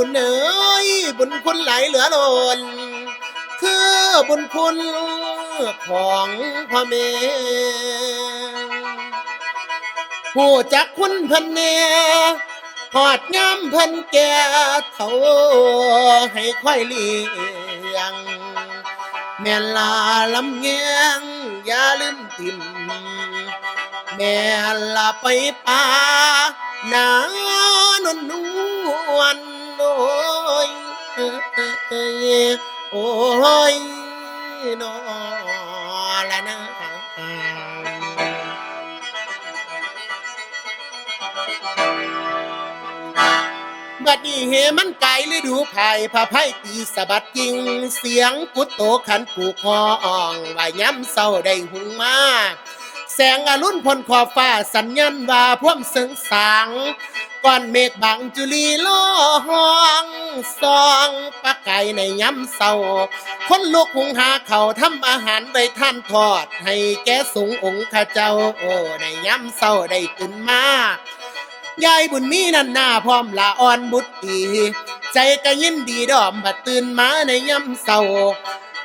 บุญเอ๋ยบุญคุณไหลเหลือล้นคือบุญคุณของพ่อแม่ผู้จักคุณพันเนหอดย้ำพันแก่เท่าให้ค่อยเลี้ยง แม่ลาลำเงียงอย่าลืมติมแม่ลาไปป่าหนานนนวล ยโอ้ยนอละนะบัดนี้เหมันไกลฤดูไผ่ผ้าไผ่ตีสะบัดจริง เสียงกุดโตขันกูคออ่องว่าย้ำเศร้าได้หุงมาแสงอรุณพลขอบฟ้าสัญญาณว่าพ่วมเสงสาง ก้อนเมฆบังจุลีโลห้องซองปลาไก่ในย้ำเศร้าคนลูกหุงหาเขาทำอาหารไว้ท่านทอด ให้แกสูงองค์ข้าเจ้า โอ้ในย้ำเศร้าได้ตื่นมายายบุญมีนันหน้าพร้อมละอ่อนบุตรีใจก็ยินดีดอมบัดตื่นมาในย่ำเศร้า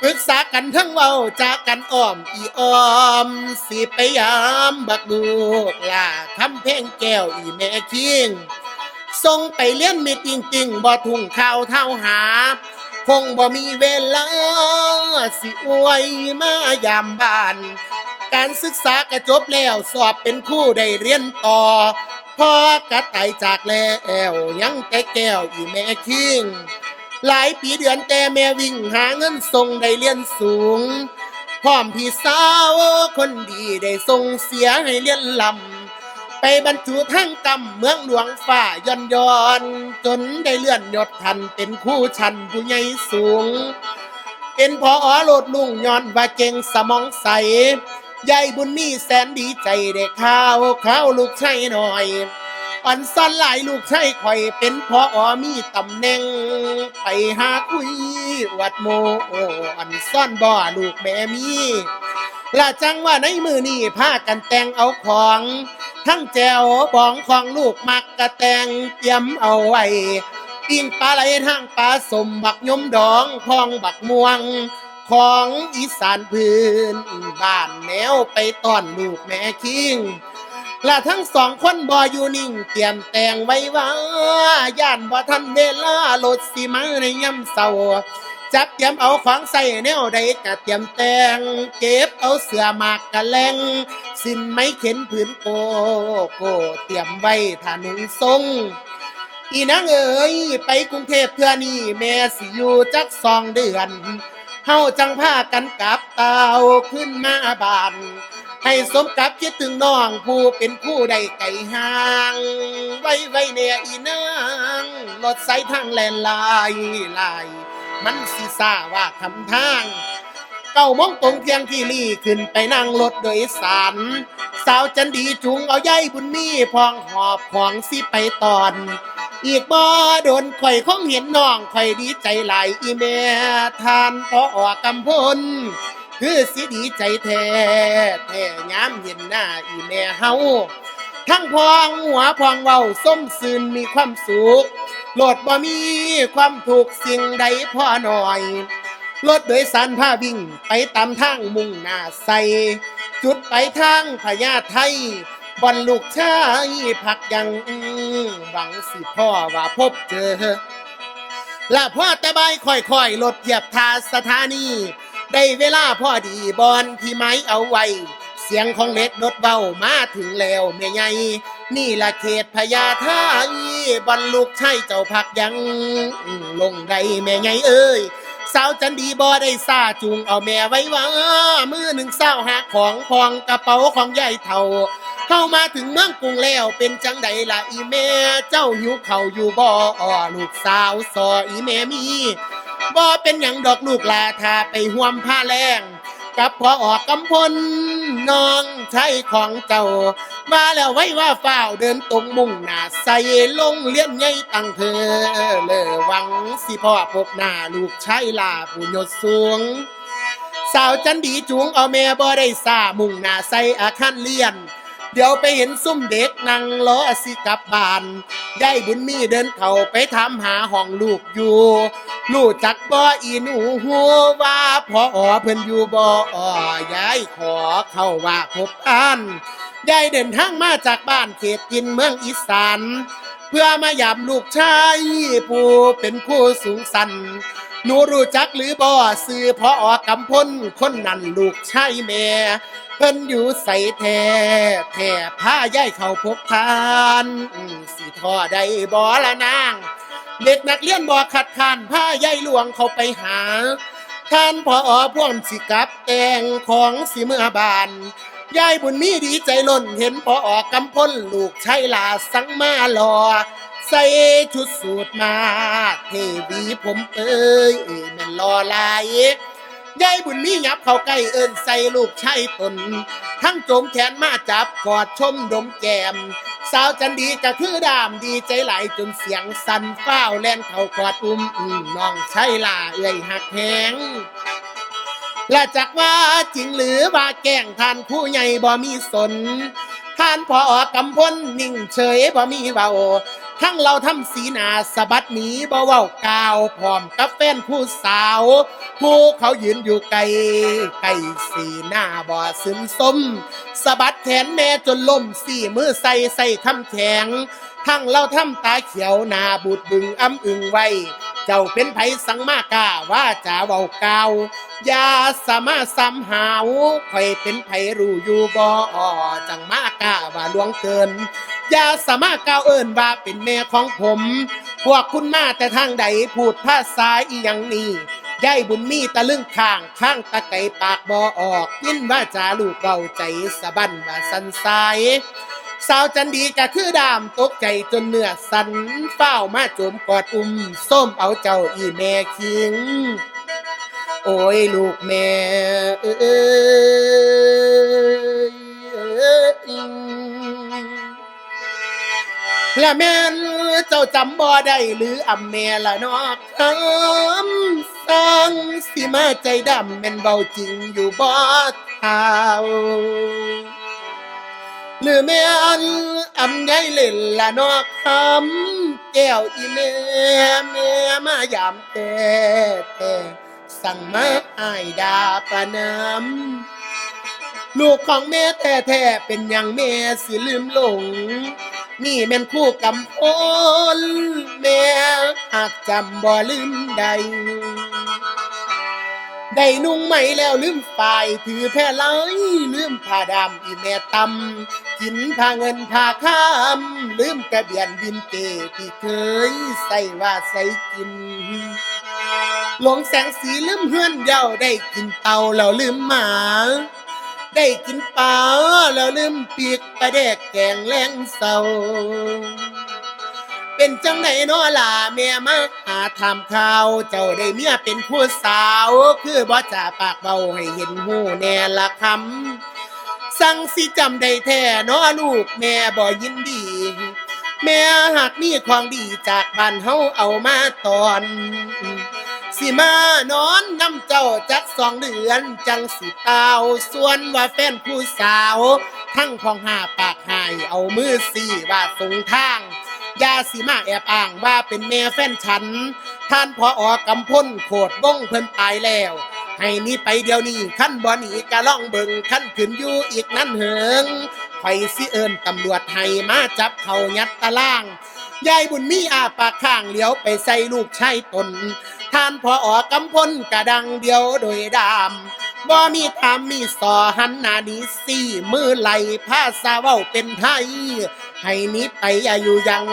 ปรึกษากันทั้งเว้าจากกันอ้อมอีอ้อม สิไปยามบักลูกล่าคำเพลงแก้วอีแม่คิงส่งไปเลี้ยนมีจริงๆบ่ทุ่งข้าวเท่าหา คงบ่มีเวลา สิอวยมายามบ้าน การศึกษากระจบแล้วสอบเป็นคู่ได้เรียนต่อพ่อกระต่ายจากแล้วยังแต่แก้วอีแม่คิง หลายปีเดือนแต่แม่วิ่งหาเงินส่งได้เรียนสูง พร้อมพี่สาวคนดีได้ส่งเสียให้เรียนลำ ไปบรรจุทั้งกำเมืองหลวงฝ่าย่อนย่อน จนได้เลื่อนยศทันเป็นคู่ชันผู้ใหญ่สูง เป็นพออโลดลุงย้อนว่าเก่งสมองใสยายบุญมีแสนดีใจได้ข้าวข้าวลูกชายหน่อย อ่นซ่อนหลายลูกชายข่อยเป็นพออมีตำแหน่ง ไปหาคุยวัดโมอ่อนซ่อนบ่ลูกแม่มีละจังว่าในมือนี่พากันแต่งเอาของ ทั้งแจวบองของลูกมักกระแตงเตรียมเอาไว้ปิ้งปลาไหลทางปลาสมบักยมดองพองบักม่วง ของอีสานพื้น บ้านแนวไปต้อนลูกแม่คิง และทั้งสองคนบออยู่นิ่ง เตรียมแต่งไว้ว่าย่านบ่ทันเวลารถสิมาในย่ำเศร้าจับเตรียมเอาของใส่แนวใดกะเตรียมแต่ง เก็บเอาเสื้อหมากกะแลงสินไม้เข็นผืนโกโกเตรียมไว้ถ้าหนุ่งทรงอีนางเอ๋ยไปกรุงเทพเพื่อนี่แม่สิอยู่จักสองเดือนเฮาจังพากันกลับเตาขึ้นมาบ้าน ให้สมกับคิดถึงน้องผู้เป็นคู่ใดไก่ห่าง ไว้ไว้เนี่ยอีนางรถไซทางแลนลายลาย มันสิซาว่าคำทางเก้าโมงตรงเที่ยงที่ลี่ขึ้นไปนั่งรถโดยสารสาวจันดีจุงเอาใยบุญมีพองหอบของสิไปตอน อีกบ่โดนข่อยคงเห็นน้องข่อยดีใจหลายอีแม่ทานพอออกกำพล คือสิดีใจแท้แท้ยามเห็นหน้าอีแม่เฮาทั้งพองหัวพองเว้าส้มซืนมีความสุขโลดบ่มีความถูกสิ่งใดพ่อหน่อยรถโดยสารพาวิ่งไปตามทางมุ่งหน้าใสจุดไปทางพญาไทยบอนลูกชายพักยังหวังสิพ่อว่าพบเจอละพ่อแต่ใบายค่อยๆรถเหยียบทาสถานี ได้เวลาพ่อดีบอนที่ไม้เอาไว้ เสียงของเล็ดรถเบามาถึงแล้วแม่ใหญ่นี่ละเขตพญาไทบอนลูกใชายเจ้าพักยัง ลงได้แม่ใหญ่เอ้ยสาวจันดีบ่ได้ซาจูงเอาแม่ไว้ว่ามือหนึ่งเศร้าหาของพองกระเป๋าของยายเท่าเข้ามาถึงเมืองกรุงแล้วเป็นจังใดล่ะอีแม่ เจ้าหิวเข่าอยู่บ่อ้อลูกสาวซออีแม่มี บ่เป็นหยังดอกลูกลาทาไปห่วมผ้าแรงกับพอออกกำพลน้องใช้ของเจ้ามาแล้วไว้ว่าฝ้าวเดินตรงมุ่งหน้าใส่ลงเลี้ยนใหญ่ตั้งเธอเลยหวังสิพ่อพบหน้าลูกชายลาผู้ยศสูง สาวจันดีจูงเอาแม่บ่ได้ซามุ่งหน้าใส่อาคารเรียนเดี๋ยวไปเห็นซุ่มเด็กนั่งล้อสิกลับบ้านยายบุญมีเดินเข้าไปถามหาห้องลูกอยู่ ลูกจักบ่อีหนูหัวว่าพออเพิ่นอยู่บ่อยายขอเข้าว่าพบอ่านยายเดินทางมาจากบ้านเขตกินเมืองอีสานเพื่อมายามลูกชายผู้เป็นผู้สูงสันหนูรู้จักหรือบ่ซื้อพออกำพลคนนั้นลูกชายแม่เพิ่นอยู่ใส่แท้แท้ผ้าย่ายเข้าพบทานสิท่อได้บ่ละนาง เด็กนักเรียนบ่ขัดขานผ้าใยหลวงเขาไปหา ท่านพออพ่วงสิกับแต่งของสิเมื่อบานยายบุญมีดีใจล้นเห็นพอออกำพลลูกชายลาสังมาหลอใส่ชุดสูทมาเทวีผมเอ้ยแม่นรอลาย ยายบุญมียับเข้าใกล้เอินใส่ลูกชายตน ทั้งโจมแขนมาจับกอดชมดมแก้มสาวจันดีก็คือดามดีใจไหลจนเสียงสั่นฟ้าวแล่นเข้ากอดอุ้มอืมน้องชายล่าเอ้ยหักแหงและจักว่าจริงหรือว่าแกล้งท่านผู้ใหญ่บ่มีสนท่านพออกำพลนิ่งเฉยบ่มีเบา ทั้งเราทำสีหนาสะบัดหนีบ่เว้ากาวพร้อมกับแฟนผู้สาว ผู้เขายืนอยู่ไกลไกลสีหน้าบ่ซึมซมสะบัดแขนแม่จนล่มสี่มือใส่ใส่คำแข็ง ทั้งเราทำตาเขียวหน้าบูดบึงอ้ำอึงไว้เจ้าเป็นไผสังมากาว่าจะเว้ากล่าวอย่าสามารถซ้ำหาวข่อยเป็นไผรู้อยู่บ่จังมากาว่าลวงเกิน อย่าสามารถกล่าวเอิ้นว่าเป็นแม่ของผม พวกคุณมาแต่ทางใดพูดภาษาอีหยังนี่ยายบุญมีตะลึงข้างข้างตะไก่ปากบ่ออกยินว่าจาลูกเบาใจสะบันว่าสันสายสาวจันดีก็คือดามตกใจจนเนื้อสันเฝ้ามาโจมกอดอุ้มส้มเอาเจ้าอีแม่คิง โอ้ยลูกแม่เอ้ยเอ้ย และแม่เจ้าจำบ่ได้หรืออำแม่ละเนอกคำสั่งสิมาใจดำแม่นเบาจริงอยู่บ่เท่าหรือแม่อันอำใหญ่เล่นละนอกคำแก้วอีแม่แม่มายามแต่แต่สั่งมาอายดาประนำลูกของแม่แท้แท้ๆเป็นอย่างแม่สิลืมหลง นี่แม่นคู่กำพลแม่หากจำบ่ลืมใด ได้นุ่งไหมแล้วลืมฝ่ายถือแพร่ไหลลืมผ้าดำอีแม่ตำกินผ้าเงินผ้าข้าม ลืมกระเบียนบินเตที่เคยใส่ว่าใส่กินหลงแสงสีลืมเฮือนเย้าได้กินเตาแล้วลืมหมา ได้กินปลาแล้วลืมปีกปลาแดกแกงแรงเศร้า เป็นจังไดน้อล่ะแม่มาหาทำข่าว เจ้าได้เมียเป็นผู้สาว คือบ่จ่าปากเบาให้เห็นหูแน่ละคำ สั่งสิจำได้แท้น้อลูกแม่บ่ยินดี แม่หากมีของดีจากบ้านเฮาเอามาตอน สิมานอนน้ำเจ้าจักสองเดือนจังสิเตาส่วนว่าแฟนผู้สาว ทั้งของหาปากหายเอามือสี่ว่าสงทางยาสิมาแอบอ้างว่าเป็นแม่แฟนฉัน ท่านพออกกำพ้นโคดวงเพิ่นตายแล้ว ให้นี้ไปเดี๋ยวนี้ขั้นบ่หนีกะล่องเบิงขั้นขึ้นอยู่อีกนั่นเหิงไฟสิเอิญตำรวจให้มาจับเขายัดตะล่าง ยายบุญมีอาปากข้างเหลียวไปใส่ลูกชายตน ท่านพอออกกำพ้นกระดังเดียวโดยดามบ่มีทามมีสอหันหน้านี้สี่มือไหลผ้าสาเว้าเป็นไทย ให้นี้ไปอายุยัง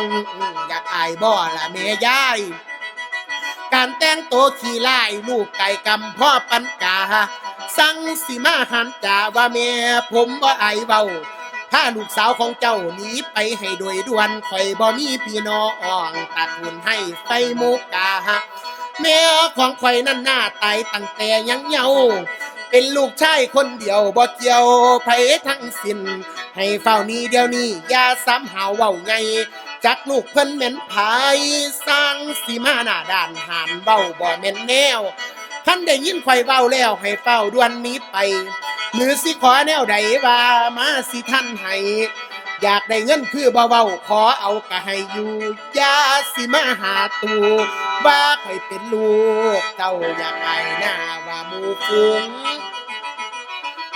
อยากอายบ่ละแม่ยาย การแต่งตัวขี่ไล่ลูกไก่กำพ่อปันกา สั่งสิมาหันจาว่าแม่ผมบ่อายเว้าถ้าลูกสาวของเจ้าหนีไปให้โดยด่วนข่อยบ่มีพี่น้องตัดหุ่นให้ไฟมุกกา แม่ของข่อยนั่นหน้าตายตั้งแต่ยังเยาว์เป็นลูกชายคนเดียวบ่เกี่ยวไผทั้งสิ้นให้เฝ้านี้เดี๋ยวนี้อย่าซ้ำหาเว้าไงจักลูกเพิ่นเหม็นไผสร้างสีมาหน้าด้านหานเบ้าบ่แม่นแนวท่านได้ยินข่อยเว้าแล้วให้เฝ้าด่วนนี้ไป หรือสิขอแนวใดว่ามาสิท่านให้ อยากได้เงินคือบ่เว้าขอเอาก็ให้อยู่ยาสิมาหาตูว่าใครเป็นลูกเจ้าอยากไอ้หน้าว่ามูฟุ้ง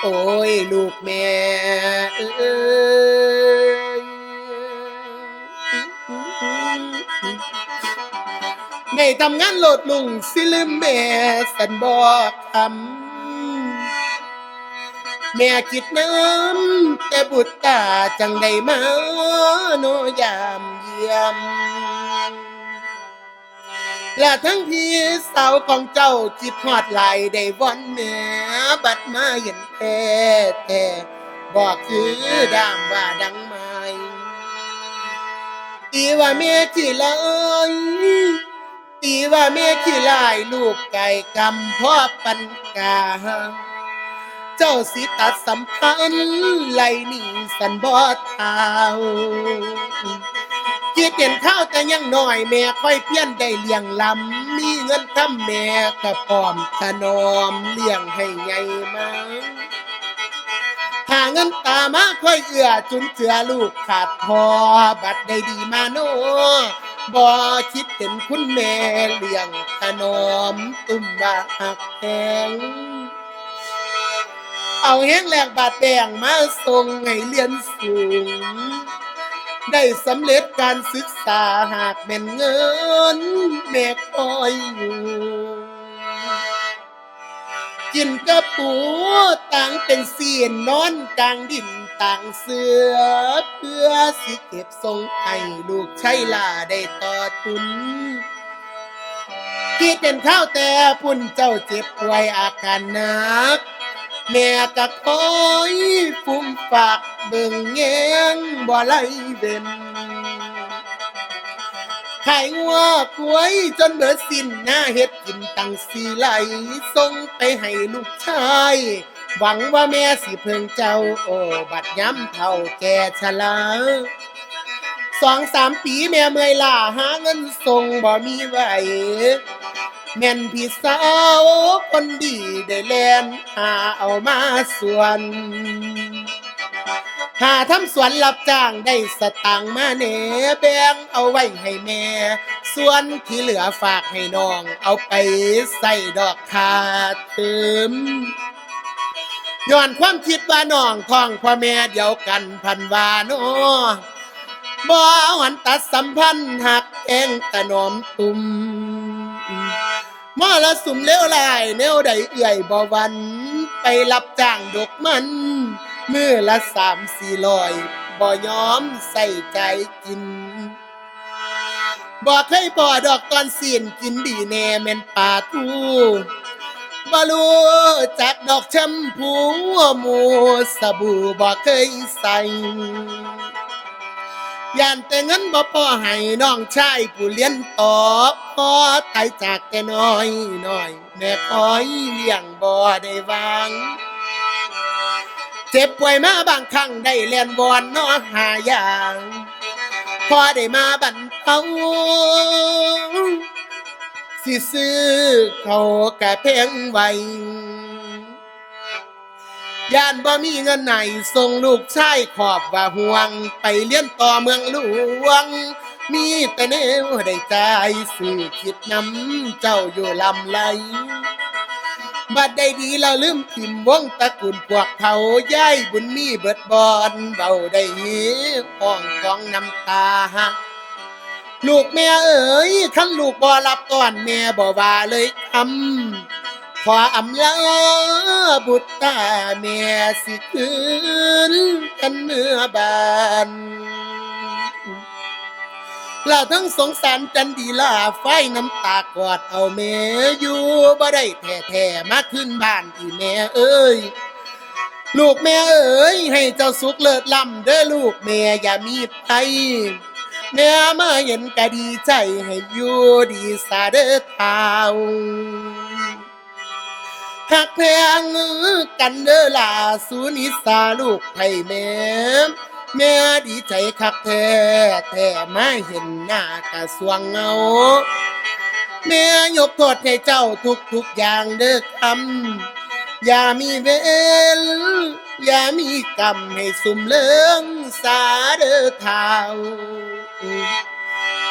โอ้ยลูกแม่เอ้ยในทำงานโหลดลุงสิลืมแม่สันบอกคำ แม่คิดน้ำแต่บุตรตาจังได้มาโนยามเยี่ยม และทั้งพี่สาวของเจ้าจิตหอดไหลได้วอนแม่บัดมาเห็นแท้แต่บอกคือดามว่าดังไม้ตีว่าแม่ขี้ลายตีว่าแม่ขี้ลายลูกไก่กำพ่อปันกา เจ้าสิตัดสัมพันธ์ไหลหนีสันบอดเท้าคิดเห็นข้าวแต่ยังหน้อยแม่ค่อยเพี้ยนได้เลี้ยงลำมีเงินทำแม่กระปอมถนอมเลี้ยงให้ใหญ่มาหาเงินตามาค่อยเอื้อจุนเจือลูกขาดพอบัดได้ดีมาโนบ่คิดเห็นคุณแม่เลี้ยงถนอมตุ้มว่าหักแพง เอาแห้งแหลกบาดแดงมาส่งให้เรียนสูง ได้สำเร็จการศึกษาหากแม่นเงิน แม่คอยอยู่กินกระปูต่างเป็นเสียนนอนกลางดินต่างเสือเพื่อสิเก็บทรงให้ลูกใช้ลาได้ต่อทุนคิดเป็นข้าวแต่พุ่นเจ้าเจ็บป่วยอาการหนัก แม่กะคอยฟุ้มฝากเบิ่งแงงบ่ไหลเด่นไข่งัวกล้วยจนเบิดสิ้นหน้าเฮ็ดกินตังสีไหลส่งไปให้ลูกชาย หวังว่าแม่สิเพิ่งเจ้าโอ้บัดย้ำเท่าแก่ชราสองสามปีแม่เมื่อยล้าหาเงินส่งบ่มีไหว แม่นพี่สาวคนดีได้แลนหาเอามาสวน หาทำสวนรับจ้างได้สตังค์มาเนแบ่งเอาไว้ให้แม่ ส่วนที่เหลือฝากให้น้อง เอาไปใส่ดอกคาเติมย้อนความคิดว่าน้องท้องพ่อแม่เดียวกันพันวาโนบ่หันตัดสัมพันธ์หักแองตะนอมตุ่ม มอละสุมเลวลายแนวใดเอื่อยบ่วัน ไปรับจ้างดกมันมือละสามสี่ลอยบ่ยอมใส่ใจกินบ่เคยบ่ดอกตอนเสียนกินดีแน่แม่นป่าทูบ่รู้จักดอกชมพูหมูสบู่บ่เคยใส่ ย่านแต่เงินบ่พอให้น้องชายผู้เรียนต่อพอตายจากแต่น้อยน้อย แม่คอยเลี้ยงบ่ได้วางเจ็บป่วยมาบางครั้งได้เลียนวอนนอหาอย่างพอได้มาบันเทาสิซื้อเขากะเพงไว้ ย่านบ่มีเงินไหนส่งลูกชายขอบว่าห่วง ไปเลี้ยนต่อเมืองหลวง มีแต่แนวได้ใจสื่อคิดนำเจ้าอยู่ลำไหลบัดได้ดีเราลืมทิมวงตระกูลพวกเขาย้ายบุญมีเบิดบอนเบาได้หีห้องกองน้ำตาลูกแม่เอ๋ยคันลูกบ่รับตอนแม่บ่ว่าเลยคำ ขออำลาบุตรตาแม่สิคืนกันเมื่อบานเราทั้งสงสารจันดีลาไฟน้ำตากอดเอาแม่อยู่บ่ได้แท้แท้ๆมาขึ้นบ้านอีแม่เอ้ยลูกแม่เอ๋ยให้เจ้าสุขเลิศล้ำเด้อลูกแม่อย่ามีภัยแม่มาเห็นก็ดีใจให้อยู่ดีสาเด้อเท้า หักแพงกันเด้อล่ะสูนิสาลูกไผ่แม่แม่ดีใจคักแท้แต่มาเห็นหน้ากะสวงเงา แม่ยกโทษให้เจ้าทุกทุกอย่างเด้อคำอย่ามีเวรอย่ามีกรรมให้สุ่มเลิงสาเด้อเท้า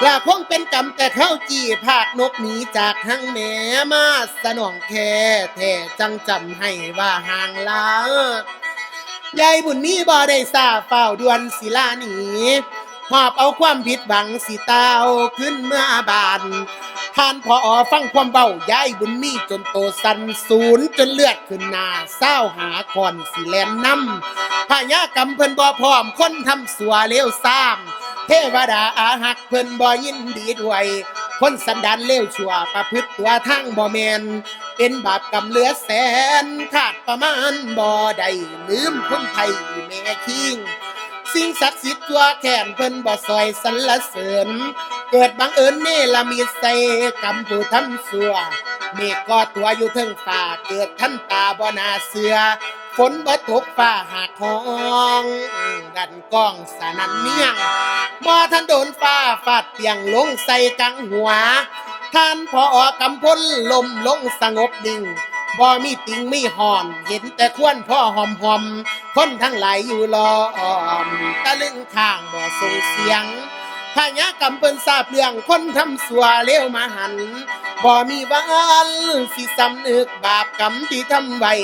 ลาคงเป็นกรรมแต่เข้าจี้ภาคนกหนีจากหังแม่มาสนองแค่แท้จังจำให้ว่าห่างลายายบุญนี้บ่ได้ทราบเฝ้าดวนศิลาหนีหอบเอาความผิดหวังสิตาวขึ้นเมื่อบานท่านพออฟังความเบายายบุญมีจนโตสันศูนย์จนเลือดขึ้นหน้าเศร้าหาคอนสิแลนนำพญากรรมเพิ่นบ่พร้อมคนทำสัวเลวซ้ำ เทวดาอาหักเพิ่นบ่ยินดีด้วย คนสันดานเลวชั่วประพฤติตัวทั้งบ่แมนเป็นบาปกรรมเลือแสนขาดประมาณบ่ได้ลืมคนไทยแม่คิง สิ่งศักดิ์สิทธิ์ตัวแขนเพิ่นบ่ซอยสรรเสริญ เกิดบังเอิญเนละมีใส่กำผู้ทำสัวเมฆก็ตัวอยู่เทิงฟ้าเกิดท่านตาบ่นาเสือ ฝนบ่ตกฟ้าหากห้องดันกล้องสนันเนียงบ่ท่านโดนฟ้าฟาดเปียงลงใส่กังหัว ท่านพอออกำพ้นลมลงสงบนิ่ง บ่มีติงมีหอน เห็นแต่ควนพ่อหอมหอมคนทั้งหลายอยู่ล้อมตะลึงข้างบ่ส่งเสียงพญากรรมเปิ้นทราบเรื่องคนทำสัวเลี้ยวมาหันบ่มีวันสิสำนึกบาปกรรมที่ทำไว้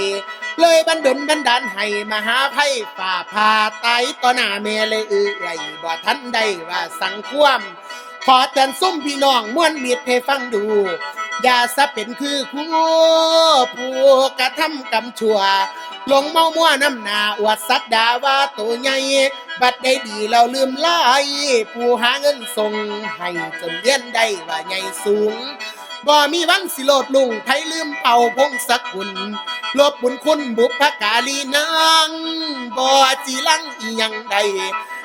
เลยบันดลบันดาลให้มหาภัยฝ่าพาตายต่อหน้าแม่เลยเอื้อยบ่ทันได้ว่าสังควมขอเตือนซุ่มพี่น้องม่วนมีดให้ฟังดู อย่าซะเป็นคือคู่ผู้กระทำกรรมชั่วหลงเมามั่วน้ำหนาอวดสักดาว่าตัวใหญ่บัดได้ดีเราลืมลายผู้หาเงินส่งให้จนเลี้ยนได้ว่าใหญ่สูงบ่มีวันสิโลดลุงไผลืมเป่าพงสกุลลบบุญคุณบุพการีนางบ่จีลังอีหยังใด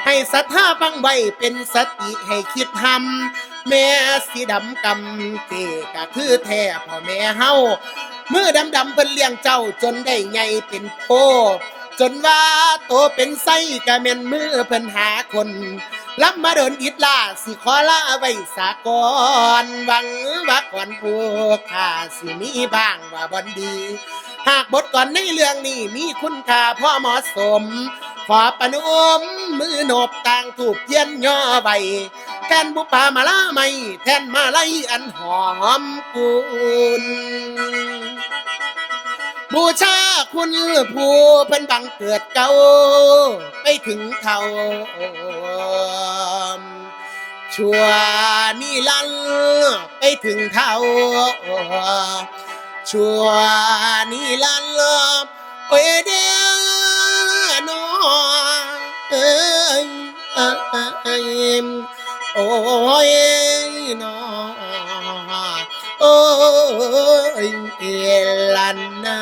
ให้ศรัทธาฟังไว้เป็นสติให้คิดทำแม่สีดำกำเกก็คือแท้พ่อแม่เฮามือดำดำเพิ่นเลี้ยงเจ้าจนได้ใหญ่เป็นโพจนว่าโตเป็นไส้กะแม่นมือเพิ่นหาคนรับมาเดินอิดลาสิขอลาไว้สากอนหวังว่าก่อนผู้ข้าสิมีบ้างว่าบอนดี หากบทก่อนในเรื่องนี้มีคุณค่าพ่อเหมาะสม ขอประนมมือโนบต่างถูกเทียนย่อใบแทนบุปผามาลาไม่แทนมาไลอันหอมกุน บูชาคุณผู้เพิ่นบังเกิดเก่าไปถึงเท่าชั่วนิรันต์ไปถึงเท่าชั่วนิรันดร์โอ้ยเดียนอเอ้ยเอ้ยเอ้ยโอ้ยนอ ยเอลันนะ